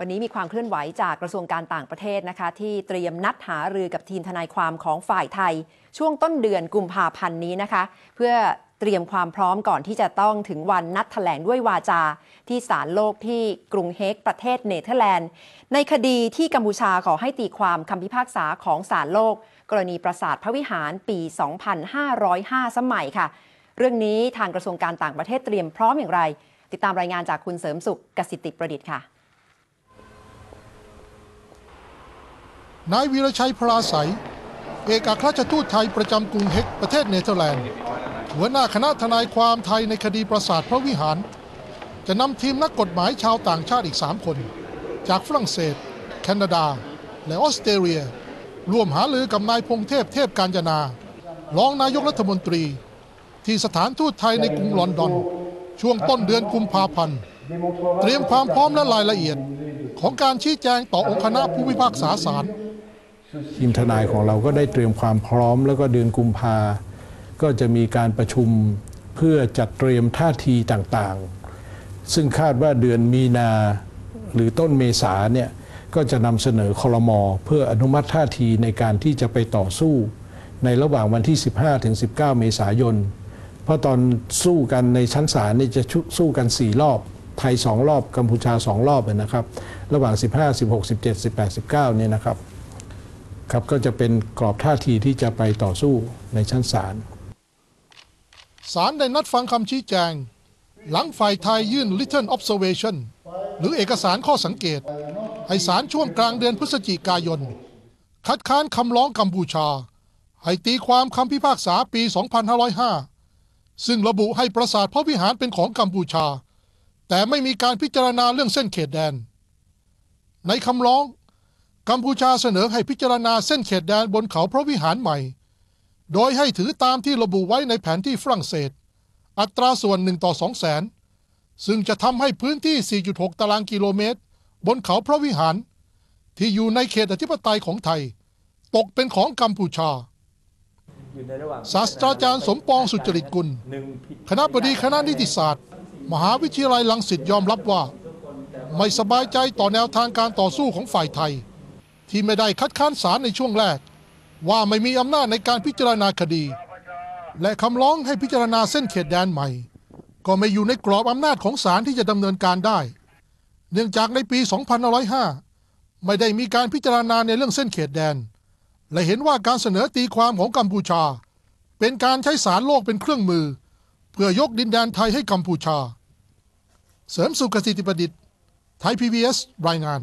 วันนี้มีความเคลื่อนไหวจากกระทรวงการต่างประเทศนะคะ ที่เตรียมนัดหารือกับทีมทนายความของฝ่ายไทย ช่วงต้นเดือนกุมภาพันธ์นี้นะคะ เพื่อเตรียมความพร้อมก่อนที่จะต้องถึงวันนัดแถลงด้วยวาจา ที่ศาลโลกที่กรุงเฮกประเทศเนเธอร์แลนด์ ในคดีที่กัมพูชาขอให้ตีความคำพิพากษาของศาลโลก กรณีปราสาทพระวิหารปี 2505 สมัยค่ะ เรื่องนี้ทางกระทรวงการต่างประเทศเตรียมพร้อมอย่างไร ติดตามรายงานจากคุณเสริมสุขกสิติประดิษฐ์ค่ะ นายวีรชัยพราศัย เอกอัครราชทูตไทยประจำกรุงเฮกประเทศเนเธอร์แลนด์ หัวหน้าคณะทนายความไทยในคดีปราสาทพระวิหาร จะนำทีมนักกฎหมายชาวต่างชาติอีก 3 คน จากฝรั่งเศส แคนาดา และออสเตรเลีย ร่วมหาลือกับนายพงเทพเทพการจนารองนายกรัฐมนตรี ที่สถานทูตไทยในกรุงลอนดอน ช่วงต้นเดือนกุมภาพันธ์เตรียมความพร้อมและรายละเอียด ของการชี้แจงต่อองค์คณะผู้พิพากษาศาล ทีมทนายของเราก็ได้เตรียมความพร้อม แล้วก็เดือนกุมภาก็จะมีการประชุมเพื่อจัดเตรียมท่าทีต่างๆ ซึ่งคาดว่าเดือนมีนาหรือต้นเมษาเนี่ยก็จะนำเสนอคลมเพื่ออนุมัติท่าทีในการที่จะไปต่อสู้ ในระหว่างวันที่ 15ถึง19 เมษายน เพราะตอนสู้กันในชั้นศาลนี่จะสู้กัน 4 รอบ ไทย 2 รอบ กัมพูชา 2 รอบนะครับ ระหว่าง 15 16 17 18 19เนี่ยนะครับ ครับก็จะเป็นกรอบท่าทีที่จะไปต่อสู้ในชั้นศาลศาลได้นัดฟังคำชี้แจง หลังฝ่ายไทยยื่น Little Observation หรือเอกสารข้อสังเกต ให้ศาลช่วงกลางเดือนพฤศจิกายน คัดค้านคำร้องกัมพูชา ให้ตีความคำพิพากษาปี 2505 ซึ่งระบุให้ปราสาทพระวิหารเป็นของกัมพูชา แต่ไม่มีการพิจารณาเรื่องเส้นเขตแดน ในคำร้อง กัมพูชาเสนอให้พิจารณาเส้นเขตแดนบนเขาพระวิหารใหม่ โดยให้ถือตามที่ระบุไว้ในแผนที่ฝรั่งเศส อัตราส่วน1ต่อ2แสน ซึ่งจะทำให้พื้นที่ 4.6 ตารางกิโลเมตร บนเขาพระวิหาร ที่อยู่ในเขตอธิปไตยของไทย ตกเป็นของกัมพูชา ศาสตราจารย์สมปองสุจริตกุล คณะบดีคณะนิติศาสตร์ มหาวิทยาลัยลังสิตยอมรับว่า ไม่สบายใจต่อแนวทางการต่อสู้ของฝ่ายไทย ที่ไม่ได้คัดค้านศาลในช่วงแรก ว่าไม่มีอำนาจในการพิจารณาคดี และคำร้องให้พิจารณาเส้นเขตแดนใหม่ ก็ไม่อยู่ในกรอบอำนาจของศาลที่จะดำเนินการได้ เนื่องจากในปี 2505 ไม่ได้มีการพิจารณาในเรื่องเส้นเขตแดน และเห็นว่าการเสนอตีความของกัมพูชา เป็นการใช้ศาลโลกเป็นเครื่องมือ เพื่อยกดินแดนไทยให้กัมพูชา เสริมสุขสิทธิประดิษฐ์ไทย PBS รายงาน